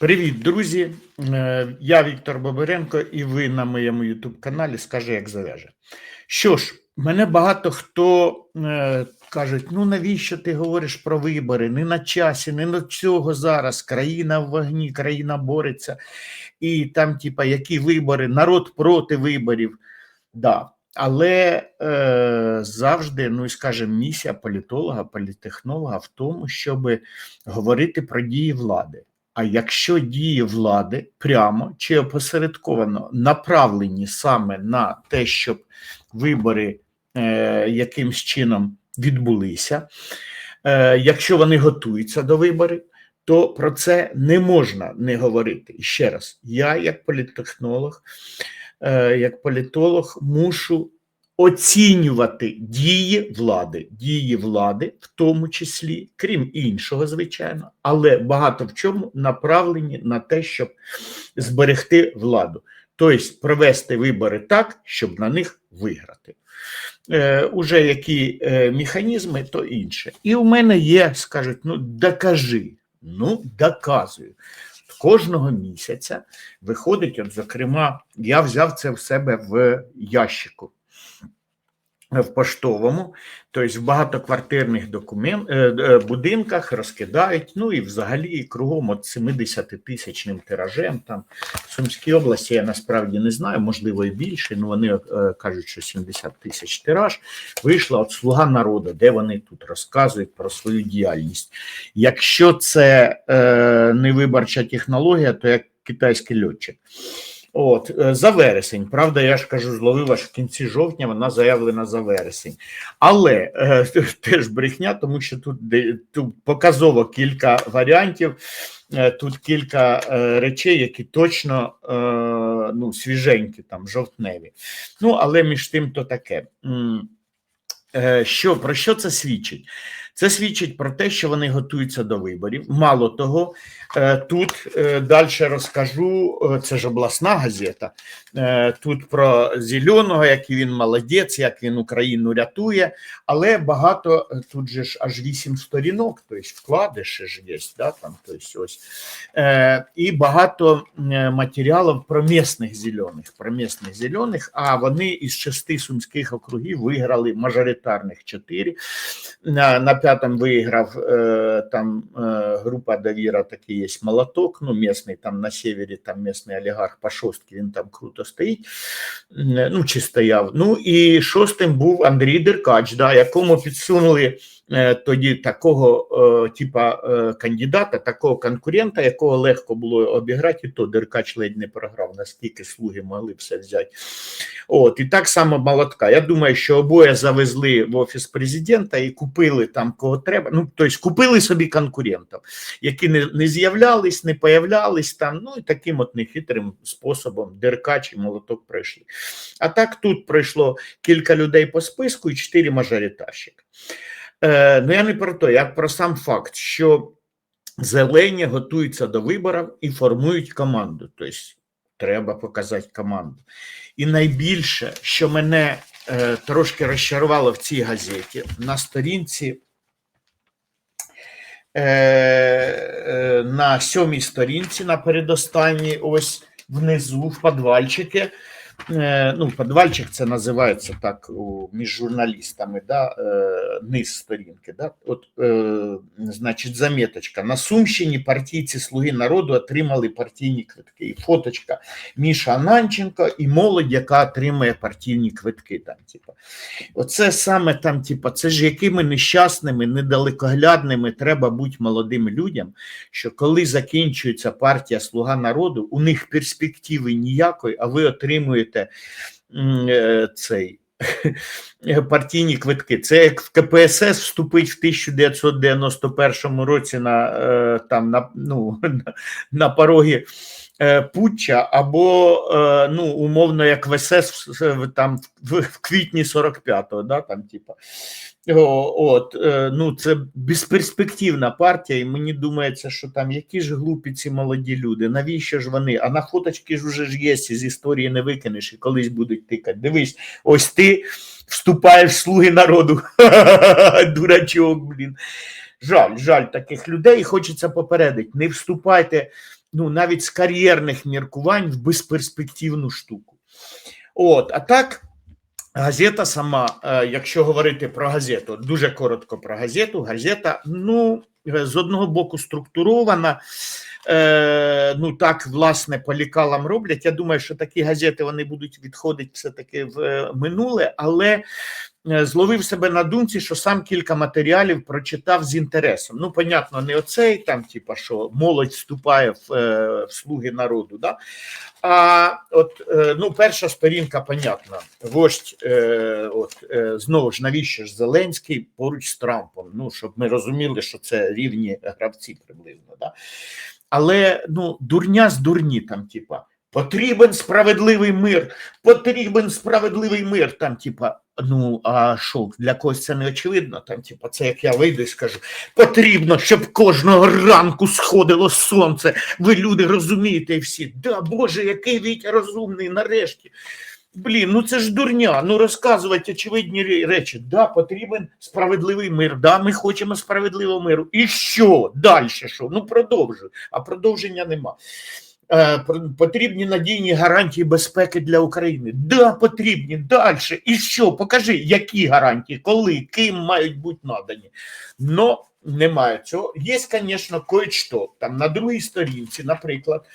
Привіт, друзі! Е, Я Віктор Бобиренко, і ви на моєму youtube каналі Скажи, як зав'яже. Що ж, мене багато хто е, кажуть: ну навіщо ти говориш про вибори? Не на часі, не на цього зараз. Країна в вогні, країна бореться. І там, типа, які вибори, народ проти виборів. Да. Але е, завжди, ну і скажімо, місія політолога, політехнолога в тому, щоб говорити про дії влади. А якщо дії влади прямо чи опосередковано направлені саме на те, щоб вибори е, якимсь чином відбулися, е, якщо вони готуються до виборів, то про це не можна не говорити. І ще раз, я, як політтехнолог, е, як політолог, мушу оцінювати дії влади, дії влади, в тому числі, крім іншого, звичайно, але багато в чому направлені на те, щоб зберегти владу, тобто провести вибори так, щоб на них виграти. Е, Уже які е, механізми, то інше. І у мене є, скажуть, ну докажи, ну доказую. Кожного місяця виходить, от, зокрема, я взяв це в себе в ящику в поштовому, тобто в багатоквартирних документ, е, будинках розкидають, ну і взагалі кругом от 70 тисячним тиражем. Там в Сумській області я насправді не знаю, можливо і більше. Ну вони е, кажуть, що 70 тисяч тираж вийшла от слуга народу, де вони тут розказують про свою діяльність. Якщо це е, не виборча технологія, то як китайський льотчик. От е, за вересень, правда, я ж кажу, зловив аж в кінці жовтня. Вона заявлена за вересень, але е, теж брехня, тому що тут тут показово кілька варіантів. Е, тут кілька е, речей, які точно е, ну, свіженькі, там жовтневі. Ну але між тим то таке. Е, що про що це свідчить? Це свідчить про те, що вони готуються до виборів. Мало того, е, тут е, далі розкажу. Це ж обласна газета. Тут про зеленого, який він молодець, як він Україну рятує, але багато тут же ж аж вісім сторінок, тобто вкладиші ж є, да, там, тобто ось. і багато матеріалів про місних зелених, про місних зелених, а вони із шести сумських округів виграли мажоритарних чотири. На, на пятом выиграв э, там э, группа Довіра, такий є молоток, ну местный там на севері, там местный олігарх по шостки, він там круто стоїть, ну чи стояв. Ну і шостим був Андрій Деркач, да, якому підсунули Е, тоді такого е, типа е, кандидата, такого конкурента, якого легко було обіграти, і то Деркач ледь не програв, наскільки слуги могли все взяти. От, І так само молотка. Я думаю, що обоє завезли в офіс президента і купили там кого треба. Ну, тобто купили собі конкурентів, які не не з'являлись, не появлялись там. Ну і таким от нехитрим способом Деркач і молоток пройшли. А так тут пройшло кілька людей по списку і чотири мажоритарщика. Е, Ну я не про те, я про сам факт, що зелені готуються до виборів і формують команду. Тобто треба показати команду. І найбільше, що мене е, трошки розчарувало в цій газеті, на сторінці. Е, е, на сьомій сторінці, на передостанній, ось внизу, в підвальчики, Е, ну, подвальчик це називається так між журналістами, да, низ сторінки. Да? От, е, Значить, заметочка. На Сумщині партійці Слуги народу отримали партійні квитки. І фоточка Міша Ананченко і молодь, яка отримує партійні квитки. Там, типу. Оце саме там, типу, це ж якими нещасними, недалекоглядними треба бути молодим людям, що коли закінчується партія Слуга народу, у них перспективи ніякої, а ви отримуєте е, цей партійні квитки. Це як КПСС вступить в 1991 році на е, там на ну, на порогі е, Путча, або ну, умовно, як в СС там в квітні 45-го, да, там, типа. От, е, ну Це безперспективна партія, і мені думається, що там які ж глупі ці молоді люди, навіщо ж вони? А на фоточки ж вже ж є, з історії не викинеш і колись будуть тикати. Дивись, ось ти вступаєш в слуги народу. Дурачок, блін. Жаль, жаль таких людей. Хочеться попередити. Не вступайте ну, навіть з кар'єрних міркувань в безперспективну штуку. От, а так. Газета сама, е, якщо говорити про газету, дуже коротко про газету. Газета, ну, е, з одного боку, структурована. Е, ну так, власне, по лікалам роблять. Я думаю, що такі газети вони будуть відходити все-таки в минуле, але зловив себе на думці, що сам кілька матеріалів прочитав з інтересом. Ну, понятно, не оцей там, типа, що молодь вступає в, е, в слуги народу. Да? А от е, ну, перша сторінка, понятна. Вождь, е, от е, знову ж навіщо ж Зеленський поруч з Трампом? Ну, щоб ми розуміли, що це рівні гравці приблизно. Да? Але ну, дурня з дурні там, типа, потрібен справедливий мир, потрібен справедливий мир. Там, типа, ну а що, для когось це не очевидно. Там, типа, це як я вийду і скажу: потрібно, щоб кожного ранку сходило сонце. Ви люди розумієте всі. Да, Боже, який Вітя розумний нарешті. Блін, ну це ж дурня. Ну розказувати очевидні речі. Да, потрібен справедливий мир. Да, ми хочемо справедливого миру. І що? Далі що? Ну продовжуй. А продовження нема. Е, потрібні надійні гарантії безпеки для України. Да, потрібні. Далі. І що? Покажи, які гарантії, коли, ким мають бути надані. Но немає цього. Є, звісно, кое-що. Там на другій сторінці, наприклад,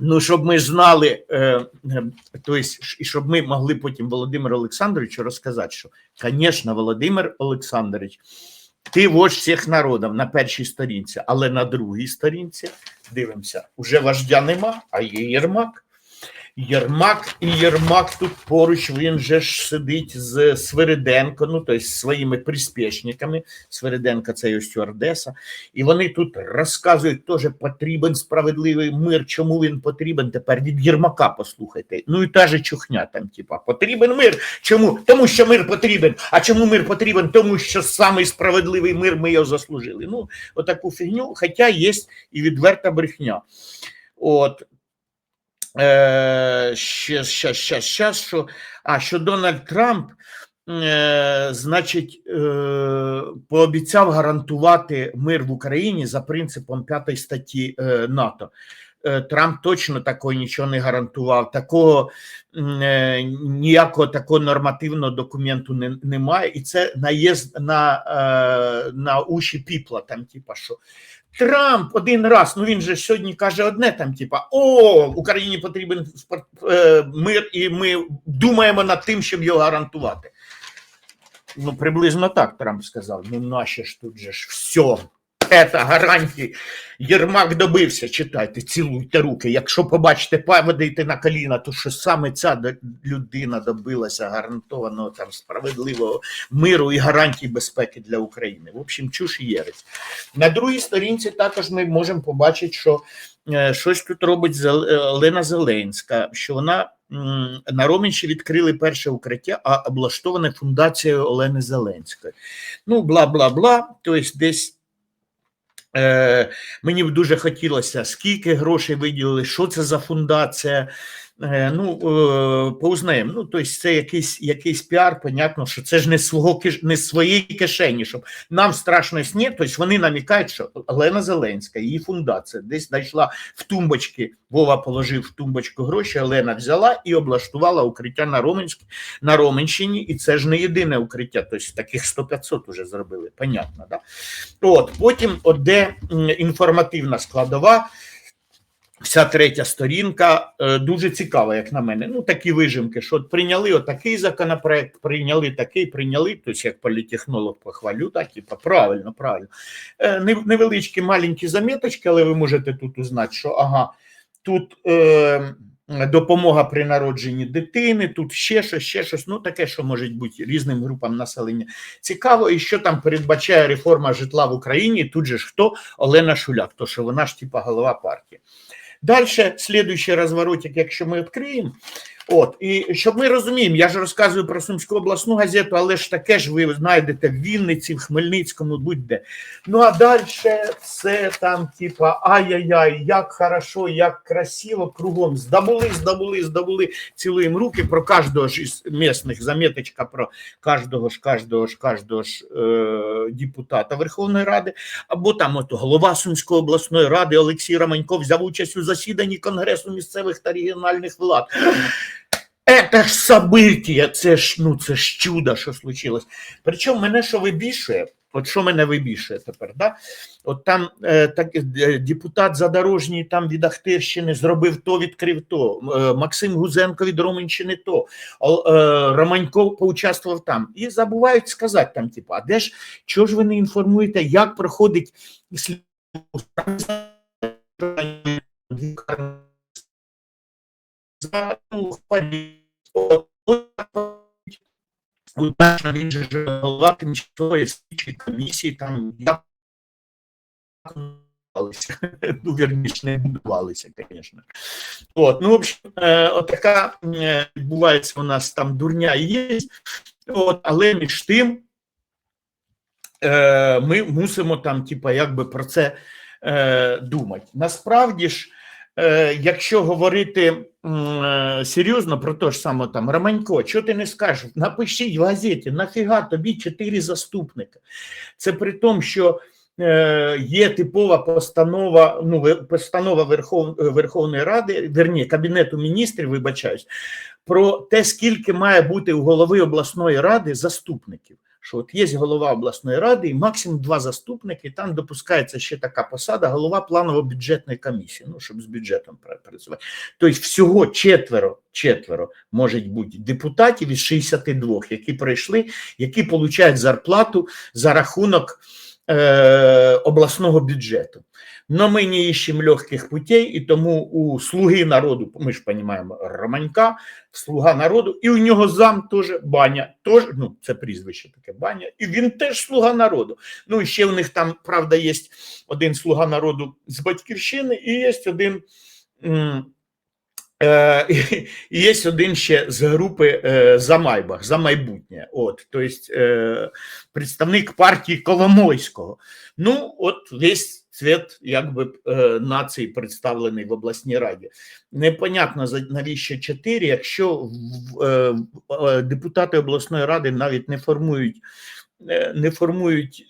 Ну, щоб ми знали, е, е, то і щоб ми могли потім Володимиру Олександровичу розказати, що, звісно, Володимир Олександрович, ти вождь всіх народів на першій сторінці, але на другій сторінці дивимося, уже вождя нема, а є Єрмак. Єрмак і Єрмак тут поруч він же ж сидить з Свириденко, ну тобто своїми приспішниками. Свириденко це його стюардеса. І вони тут розказують, теж потрібен справедливий мир. Чому він потрібен? Тепер від Єрмака послухайте. Ну і та же чухня там, типа, потрібен мир. Чому? Тому що мир потрібен. А чому мир потрібен? Тому що самий справедливий мир ми його заслужили. Ну, отаку фігню, хоча є і відверта брехня. От. Е, ще, ще, ще, що, а що Дональд Трамп, е, значить, е, пообіцяв гарантувати мир в Україні за принципом п'ятої статті е, НАТО. Трамп точно такого нічого не гарантував. Такого ніякого такого нормативного документу не, немає, і це наїзд на, на уші піпла. Там, типа, що Трамп один раз, ну він же сьогодні каже одне там, типа, о, Україні потрібен е, мир, і ми думаємо над тим, щоб його гарантувати. Ну, приблизно так Трамп сказав. Ну, наші ж тут же ж все. Це гарантії. Єрмак добився, читайте, цілуйте руки. Якщо побачите, падайте на коліна, то що саме ця людина добилася гарантованого там справедливого миру і гарантій безпеки для України. В общем, чуш і єресь. На другій сторінці також ми можемо побачити, що е, щось тут робить е, Олена Зеленська, що вона на Ромінщі відкрили перше укриття, а облаштоване фундацією Олени Зеленської. Ну, бла бла бла. Тобто, десь. Е, мені б дуже хотілося, скільки грошей виділили, що це за фундація. Е, ну, е, поузнаємо. Ну, тобто, це якийсь, якийсь піар, понятно, що це ж не свого не своєї кишені, щоб нам страшно сні. Тобто вони намікають, що Олена Зеленська, її фундація десь знайшла в тумбочки. Вова положив в тумбочку гроші, Олена взяла і облаштувала укриття на Роменськ, на Роменщині, і це ж не єдине укриття. Тобто таких 100-500 вже зробили. Понятно, да? От потім от де інформативна складова. Вся третя сторінка е, дуже цікава, як на мене. Ну, такі вижимки, що от прийняли отакий законопроект, прийняли такий, прийняли, тобто як політехнолог похвалю, так, типа, правильно, правильно. Е, невеличкі маленькі заміточки, але ви можете тут узнати, що ага, тут е, допомога при народженні дитини, тут ще щось, ще щось, ну таке, що може бути різним групам населення. Цікаво, і що там передбачає реформа житла в Україні. Тут же ж хто? Олена Шуляк, то що вона ж типа голова партії. Далі, следующий разворотик, якщо ми відкриємо, От, і щоб ми розуміємо, я ж розказую про Сумську обласну газету, але ж таке ж ви знайдете в Вінниці, в Хмельницькому, будь-де. Ну а далі все там, типа, ай-яй-яй, як хорошо, як красиво, кругом здобули, здобули, здобули, цілуємо руки про кожного ж із місних, заметочка про кожного ж, кожного ж, кожного ж е, депутата Верховної Ради, або там от голова Сумської обласної ради Олексій Романько взяв участь у засіданні Конгресу місцевих та регіональних влад. Це ж событие, це ж ну це ж чудо, що случилось. Причому мене що вибішує, от що мене вибішує тепер, да? От там е, так, е, депутат Задорожній там від Ахтирщини зробив то, відкрив то. Е, Максим Гузенко від Роменщини то. Е, Романько поучаствував там. І забувають сказати там, типу, а де ж, чого ж ви не інформуєте, як проходить за бачно, він же ж голова тимчасової слідчої комісії, там як ну, вірніше, не будувалися, звісно. От, ну, в общем, е, отака е, відбувається у нас там дурня є, от, але між тим е, ми мусимо там, типа, якби про це е, думати. Насправді ж, е, якщо говорити е, серйозно про те ж саме там Романько, що ти не скажеш? Напишіть в газеті, нафіга тобі чотири заступника. Це при тому, що е, є типова постанова, ну, постанова Верхов, Верховної Ради, верні, Кабінету міністрів, вибачаюсь, про те, скільки має бути у голови обласної ради заступників. Що от є голова обласної ради і максимум два заступники, там допускається ще така посада, голова планово-бюджетної комісії, ну, щоб з бюджетом пра- працювати. Тобто всього четверо, четверо можуть бути депутатів із 62, які прийшли, які отримують зарплату за рахунок е, обласного бюджету. Но ми не ищем легких путей, і тому у слуги народу, ми ж розуміємо, Романька, слуга народу, і у нього зам теж баня, теж, ну це прізвище таке баня, і він теж слуга народу. Ну і ще в них там, правда, є один слуга народу з батьківщини, і є один. Е, і- є один ще з групи е, за Майбах, за майбутнє. От, тобто представник партії Коломойського. Ну, от весь цвіт якби е, нації представлений в обласній раді. Непонятно навіщо чотири, якщо е, е, депутати обласної ради навіть не формують, не формують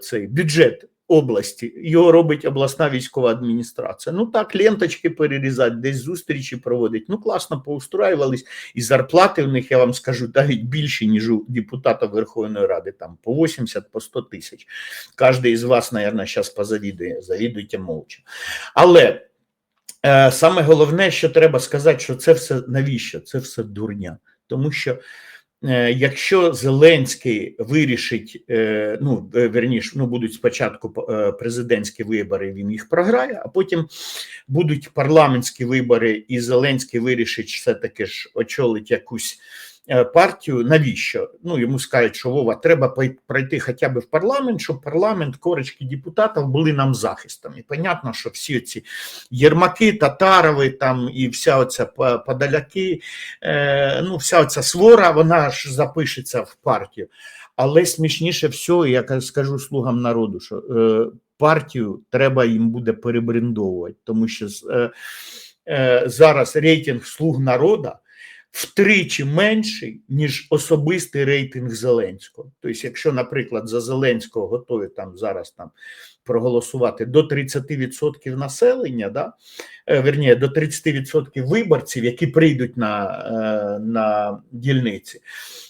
цей бюджет області, його робить обласна військова адміністрація. Ну так, ленточки перерізати, десь зустрічі проводить. Ну класно поустраювались, і зарплати в них, я вам скажу, навіть більші, ніж у депутата Верховної Ради, там по 80, по 100 тисяч. Кожен із вас, мабуть, зараз позавідує, завідуйте мовча. Але е, саме головне, що треба сказати, що це все навіщо? Це все дурня. Тому що якщо Зеленський вирішить, е, ну верніш, верніше, ну будуть спочатку е, президентські вибори, він їх програє, а потім будуть парламентські вибори, і Зеленський вирішить все-таки ж очолить якусь е, партію. Навіщо? Ну йому скажуть, що Вова, треба пройти хоча б в парламент, щоб парламент, корочки депутатів були нам захистом. І понятно, що всі ці Єрмаки, Татарови там і вся оця подаляки, е, ну вся оця свора, вона ж запишеться в партію. Але смішніше всього, я скажу слугам народу, що е, партію треба їм буде перебрендовувати, тому що е, е, зараз рейтинг слуг народу втричі менший, ніж особистий рейтинг Зеленського. Тобто, якщо, наприклад, за Зеленського готові там зараз там проголосувати до 30% населення, да, е, верніше, до 30% виборців, які прийдуть на, е, на дільниці.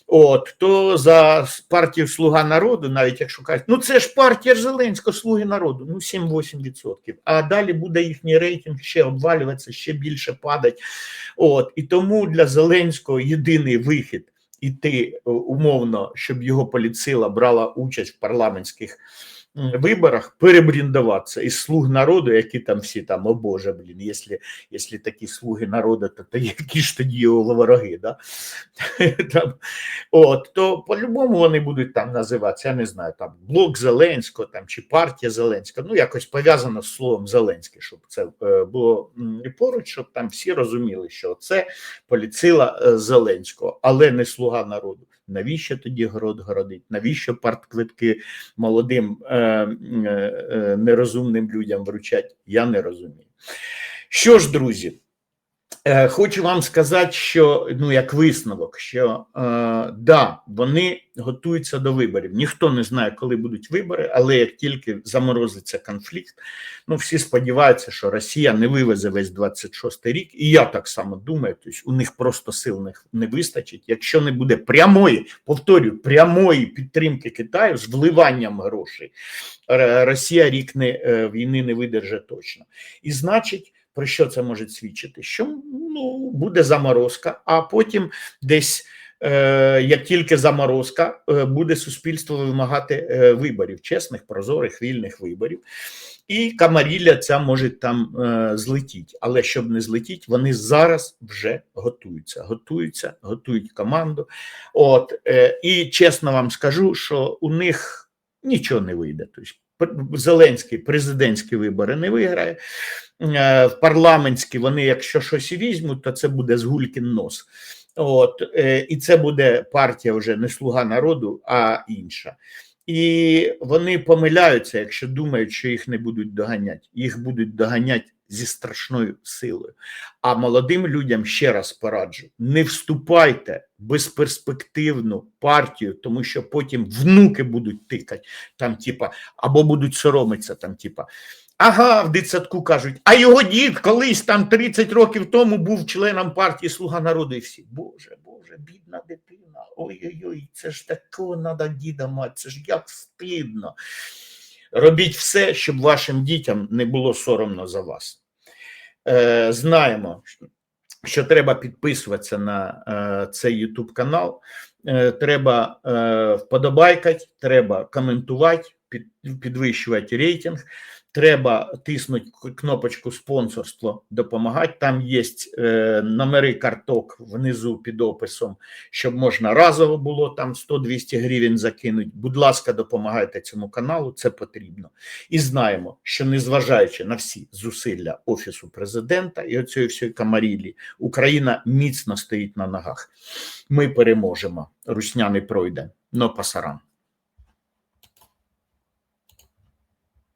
От то за партію Слуга народу, навіть якщо кажуть, ну це ж партія Зеленського, Слуги народу, ну 7-8%. А далі буде їхній рейтинг ще обвалюватися, ще більше падать. От і тому для Зеленського єдиний вихід іти е, умовно, щоб його поліцила брала участь в парламентських виборах перебріндуватися із слуг народу, які там всі там, о Боже, блін, якщо, якщо такі слуги народу, то, то які ж тоді його вороги, да? там, от, то по-любому вони будуть там називатися, я не знаю, там блок Зеленського там, чи партія Зеленського, ну якось пов'язано з словом Зеленський, щоб це е, було поруч, щоб там всі розуміли, що це поліцила е, Зеленського, але не слуга народу. Навіщо тоді город городить? Навіщо партквитки молодим е, е, е, нерозумним людям вручать? Я не розумію. Що ж, друзі, хочу вам сказати, що ну як висновок, що е, да, вони готуються до виборів. Ніхто не знає, коли будуть вибори, але як тільки заморозиться конфлікт, ну всі сподіваються, що Росія не вивезе весь 26 рік, і я так само думаю, тобто у них просто сил не, не вистачить. Якщо не буде прямої, повторюю, прямої підтримки Китаю з вливанням грошей, Росія рік не е, війни не видержить точно. І значить. Про що це може свідчити? Що ну буде заморозка, а потім десь е, як тільки заморозка, е, буде суспільство вимагати е, виборів, чесних, прозорих, вільних виборів. І Камарілля ця може там злетіть. Але щоб не злетіть, вони зараз вже готуються. Готуються, готують команду. От і чесно вам скажу, що у них нічого не вийде. Тобто Зеленський президентські вибори не виграє. Е, В парламентські вони, якщо щось і візьмуть, то це буде згулькін нос. От, е, і це буде партія вже не слуга народу, а інша. І вони помиляються, якщо думають, що їх не будуть доганяти. Їх будуть доганяти зі страшною силою. А молодим людям ще раз пораджу: не вступайте в безперспективну партію, тому що потім внуки будуть тикати, там, типа, або будуть соромитися, там, типа. Ага, в дитсадку кажуть, а його дід колись там 30 років тому був членом партії Слуга народу і всі. Боже, Боже, бідна дитина. Ой-ой-ой, це ж такого треба діда мати, це ж як стидно. Робіть все, щоб вашим дітям не було соромно за вас. Е, знаємо, що треба підписуватися на е, цей YouTube канал. Е, треба е, вподобайкати, треба коментувати, під, підвищувати рейтинг. Треба тиснути кнопочку спонсорство, допомагати. Там є е, номери карток внизу під описом, щоб можна разово було там 100-200 гривень закинути. Будь ласка, допомагайте цьому каналу, це потрібно. І знаємо, що незважаючи на всі зусилля Офісу президента і оцієї всієї камарілі, Україна міцно стоїть на ногах. Ми переможемо. Русня не пройде, но пасаран.